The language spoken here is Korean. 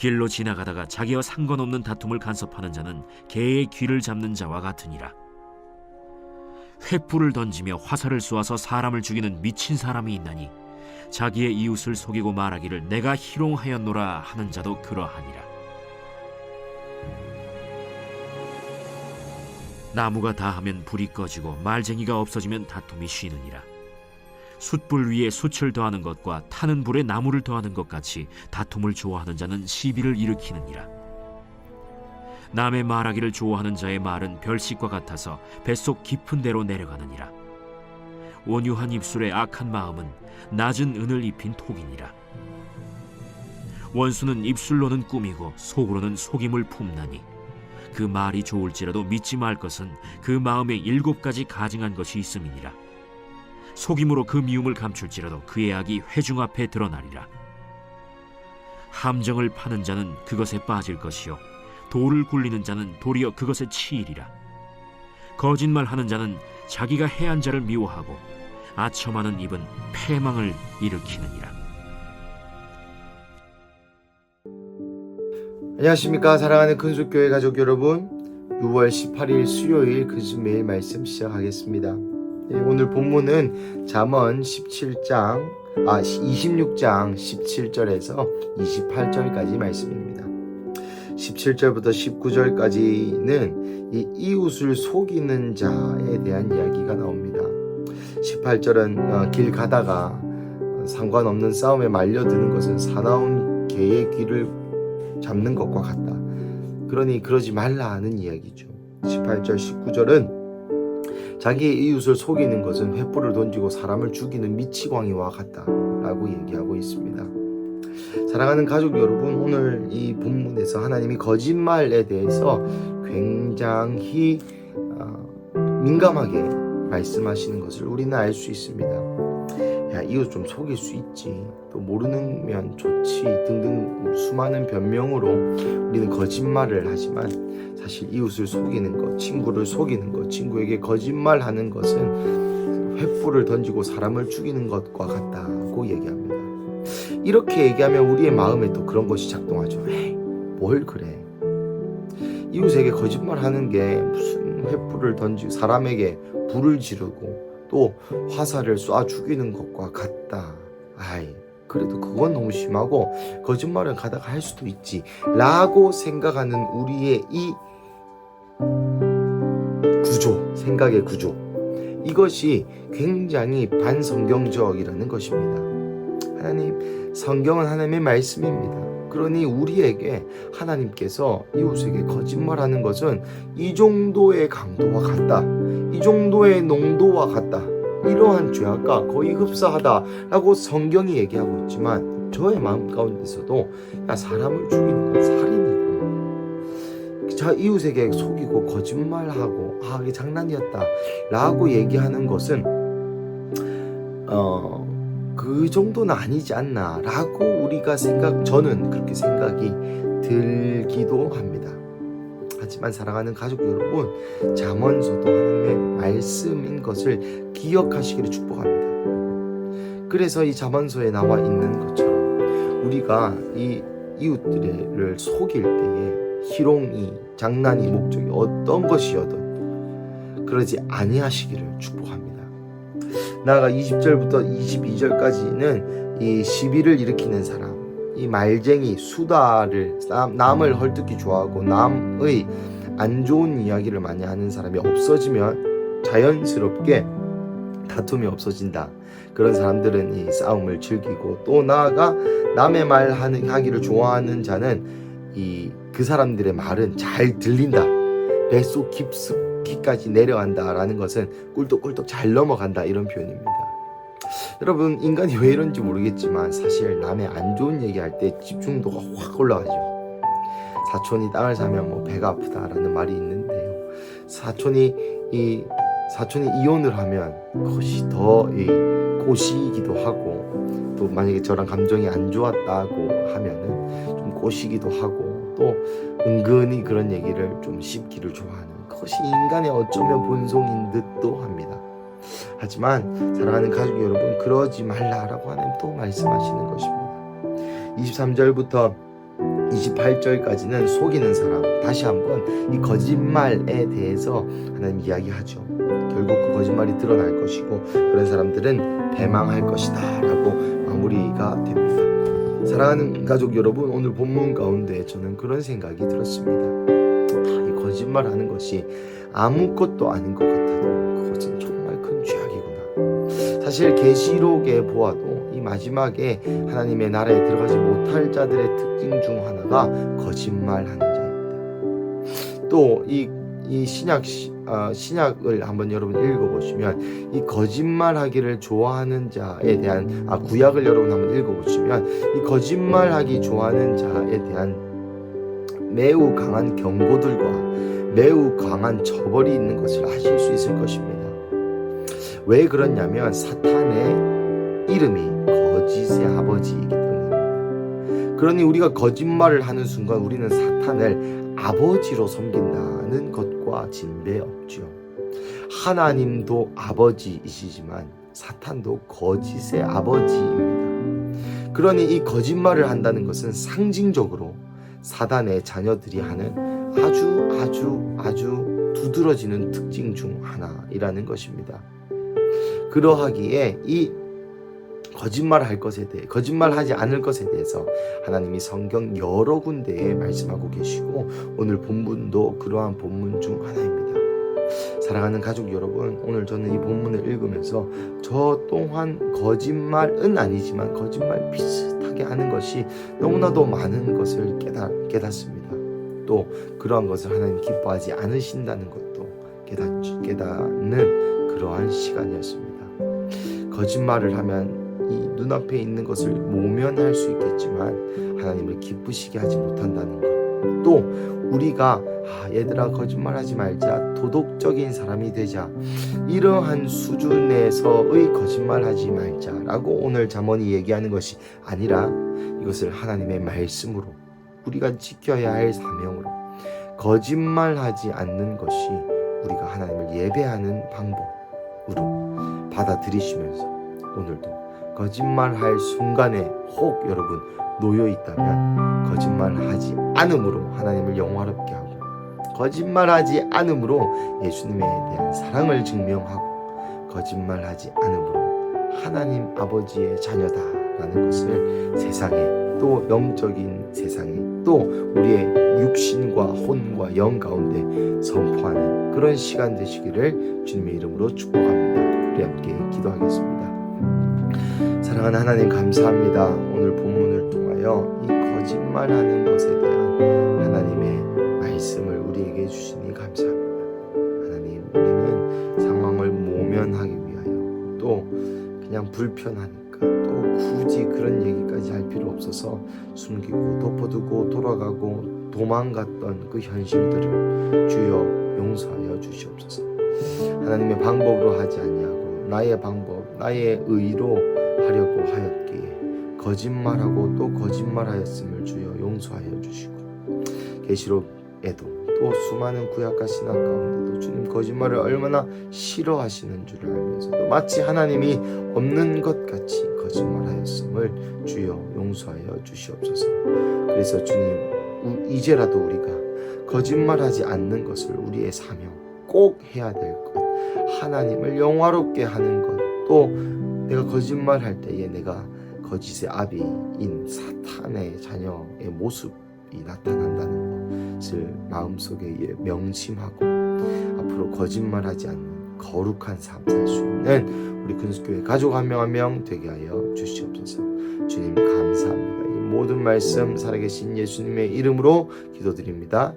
길로 지나가다가 자기와 상관없는 다툼을 간섭하는 자는 개의 귀를 잡는 자와 같으니라. 횃불을 던지며 화살을 쏘아서 사람을 죽이는 미친 사람이 있나니 자기의 이웃을 속이고 말하기를 내가 희롱하였노라 하는 자도 그러하니라. 나무가 다하면 불이 꺼지고 말쟁이가 없어지면 다툼이 쉬느니라. 숯불 위에 숯을 더하는 것과 타는 불에 나무를 더하는 것 같이 다툼을 좋아하는 자는 시비를 일으키느니라. 남의 말하기를 좋아하는 자의 말은 별식과 같아서 뱃속 깊은 데로 내려가느니라. 온유한 입술의 악한 마음은 낮은 은을 입힌 톡이니라. 원수는 입술로는 꾸미고 속으로는 속임을 품나니 그 말이 좋을지라도 믿지 말 것은 그 마음에 일곱 가지 가증한 것이 있음이니라. 속임으로 그 미움을 감출지라도 그의 악이 회중 앞에 드러나리라. 함정을 파는 자는 그것에 빠질 것이요 돌을 굴리는 자는 도리어 그것에 치이리라. 거짓말하는 자는 자기가 해한 자를 미워하고 아첨하는 입은 패망을 일으키느니라. 안녕하십니까 사랑하는 큰속교회 가족 여러분 6월 18일 수요일 근수 매일 말씀 시작하겠습니다 네, 오늘 본문은 잠언 17장 아 26장 17절에서 28절까지 말씀입니다 17절부터 19절까지는 이 이웃을 속이는 자에 대한 이야기가 나옵니다 18절은 어, 길 가다가 어, 상관없는 싸움에 말려드는 것은 사나운 개의 귀를 잡는 것과 같다. 그러니 그러지 말라 하는 이야기죠. 18절 19절은 자기의 이웃을 속이는 것은 횃불을 던지고 사람을 죽이는 미치광이와 같다라고 얘기하고 있습니다. 사랑하는 가족 여러분, 오늘 이 본문에서 하나님이 거짓말에 대해서 굉장히 어, 민감하게 말씀하시는 것을 우리는 알 수 있습니다. 야 이웃 좀 속일 수 있지. 또 모르면 좋지 등등 수많은 변명으로 우리는 거짓말을 하지만 사실 이웃을 속이는 것 친구를 속이는 것 친구에게 거짓말하는 것은 횃불을 던지고 사람을 죽이는 것과 같다고 얘기합니다. 이렇게 얘기하면 우리의 마음에 또 그런 것이 작동하죠. 에이 뭘 그래? 이웃에게 거짓말하는 게 무슨 횃불을 던지고 사람에게 불을 지르고 또 화살을 쏴 죽이는 것과 같다. 아이, 그래도 그건 너무 심하고 거짓말은 가다가 할 수도 있지. 라고 생각하는 우리의 이 구조, 생각의 구조. 이것이 굉장히 반성경적이라는 것입니다. 하나님, 성경은 하나님의 말씀입니다. 그러니 우리에게 하나님께서 이웃에게 거짓말하는 것은 이 정도의 강도와 같다. 이 정도의 농도와 같다. 이러한 죄악과 거의 흡사하다라고 성경이 얘기하고 있지만 저의 마음 가운데서도 야 사람을 죽이는 건 살인이고 저 이웃에게 속이고 거짓말하고 아 이게 장난이었다라고 얘기하는 것은 어. 그 정도는 아니지 않나라고 우리가 생각 저는 그렇게 생각이 들기도 합니다. 하지만 사랑하는 가족 여러분, 잠언서도 하나님의 말씀인 것을 기억하시기를 축복합니다. 그래서 이 잠언서에 나와 있는 것처럼 우리가 이 이웃들을 속일 때에 희롱이 장난이 목적이 어떤 것이어도 그러지 아니하시기를 축복합니다. 나아가 20절부터 22절까지는 이 시비를 일으키는 사람, 이 말쟁이, 수다를 남을 헐뜯기 좋아하고 남의 안 좋은 이야기를 많이 하는 사람이 없어지면 자연스럽게 다툼이 없어진다. 그런 사람들은 이 싸움을 즐기고 또 나아가 남의 말 하는 하기를 좋아하는 자는 이 그 사람들의 말은 잘 들린다. 뱃속 깊숙이까지 내려간다라는 것은 꿀떡꿀떡 잘 넘어간다 이런 표현입니다. 여러분 인간이 왜 이런지 모르겠지만 사실 남의 안 좋은 얘기할 때 집중도가 확 올라가죠. 사촌이 땅을 사면 뭐 배가 아프다라는 말이 있는데요. 사촌이 이 사촌이 이혼을 하면 그것이 더 이 꼬시기도 하고 또 만약에 저랑 감정이 안 좋았다고 하면은 좀 꼬시기도 하고 또 은근히 그런 얘기를 좀 씹기를 좋아하는 그것이 인간의 어쩌면 본성인 듯도 합니다. 하지만 사랑하는 가족 여러분 그러지 말라라고 하나님 또 말씀하시는 것입니다. 23절부터 28절까지는 속이는 사람 다시 한번 이 거짓말에 대해서 하나님 이야기하죠. 결국 그 거짓말이 드러날 것이고 그런 사람들은 배망할 것이다라고 마무리가 됩니다. 사랑하는 가족 여러분 오늘 본문 가운데 저는 그런 생각이 들었습니다. 아, 이 거짓말하는 것이 아무것도 아닌 것 같아도 그것은 정말 큰 죄악이구나. 사실 계시록에 보아도 이 마지막에 하나님의 나라에 들어가지 못할 자들의 특징 중 하나가 거짓말하는 자입니다. 또이 이 신약 시- 어, 신약을 한번 여러분 읽어보시면 이 거짓말하기를 좋아하는 자에 대한 아 구약을 여러분 한번 읽어보시면 이 거짓말하기 좋아하는 자에 대한 매우 강한 경고들과 매우 강한 처벌이 있는 것을 아실 수 있을 것입니다. 왜 그렇냐면 사탄의 이름이 거짓의 아버지이기 때문입니다. 그러니 우리가 거짓말을 하는 순간 우리는 사탄을 아버지로 섬긴다는 것과 진배 없죠. 하나님도 아버지이시지만 사탄도 거짓의 아버지입니다. 그러니 이 거짓말을 한다는 것은 상징적으로 사단의 자녀들이 하는 아주 아주 아주 두드러지는 특징 중 하나이라는 것입니다. 그러하기에 이 거짓말 할 것에 대해 거짓말 하지 않을 것에 대해서 하나님이 성경 여러 군데에 말씀하고 계시고 오늘 본문도 그러한 본문 중 하나입니다. 사랑하는 가족 여러분, 오늘 저는 이 본문을 읽으면서 저 또한 거짓말은 아니지만 거짓말 비슷하게 하는 것이 너무나도 많은 것을 깨닫, 깨닫습니다. 또 그러한 것을 하나님 기뻐하지 않으신다는 것도 깨닫, 깨닫는 그러한 시간이었습니다. 거짓말을 하면 이 눈앞에 있는 것을 모면할 수 있겠지만 하나님을 기쁘시게 하지 못한다는 것. 또 우리가 아, 얘들아 거짓말하지 말자 도덕적인 사람이 되자 이러한 수준에서의 거짓말하지 말자라고 오늘 잠언이 얘기하는 것이 아니라 이것을 하나님의 말씀으로 우리가 지켜야 할 사명으로 거짓말하지 않는 것이 우리가 하나님을 예배하는 방법으로 받아들이시면서 오늘도 거짓말할 순간에 혹 여러분 놓여 있다면 거짓말하지 않음으로 하나님을 영화롭게 하고 거짓말하지 않음으로 예수님에 대한 사랑을 증명하고 거짓말하지 않음으로 하나님 아버지의 자녀다라는 것을 세상에 또 영적인 세상에 또 우리의 육신과 혼과 영 가운데 선포하는 그런 시간 되시기를 주님의 이름으로 축복합니다. 우리 함께 기도하겠습니다. 사랑하는 하나님 감사합니다. 오늘 본문을 통하여 이 거짓말하는 것에 대한 하나님의 말씀을 우리에게 주시니 감사합니다. 하나님, 우리는 상황을 모면하기 위하여 또 그냥 불편하니까 또 굳이 그런 얘기까지 할 필요 없어서 숨기고 덮어두고 돌아가고 도망갔던 그 현실들을 주여 용서하여 주시옵소서. 하나님의 방법으로 하지 아니하고 나의 방법, 나의 의로 하려고 하였기에 거짓말하고 또 거짓말하였음을 주여 용서하여 주시고 계시록에도 또 수많은 구약과 신학 가운데도 주님 거짓말을 얼마나 싫어하시는 줄 알면서도 마치 하나님이 없는 것 같이 거짓말하였음을 주여 용서하여 주시옵소서. 그래서 주님 우- 이제라도 우리가 거짓말하지 않는 것을 우리의 사명 꼭 해야 될 것, 하나님을 영화롭게 하는 것, 또 내가 거짓말할 때에 내가 거짓의 아비인 사탄의 자녀의 모습이 나타난다는 것을 마음속에 예, 명심하고 앞으로 거짓말하지 않는 거룩한 삶 살 수 있는 우리 근수교회 가족 한 명 한 명 되게 하여 주시옵소서. 주님 감사합니다. 이 모든 말씀 살아계신 예수님의 이름으로 기도드립니다.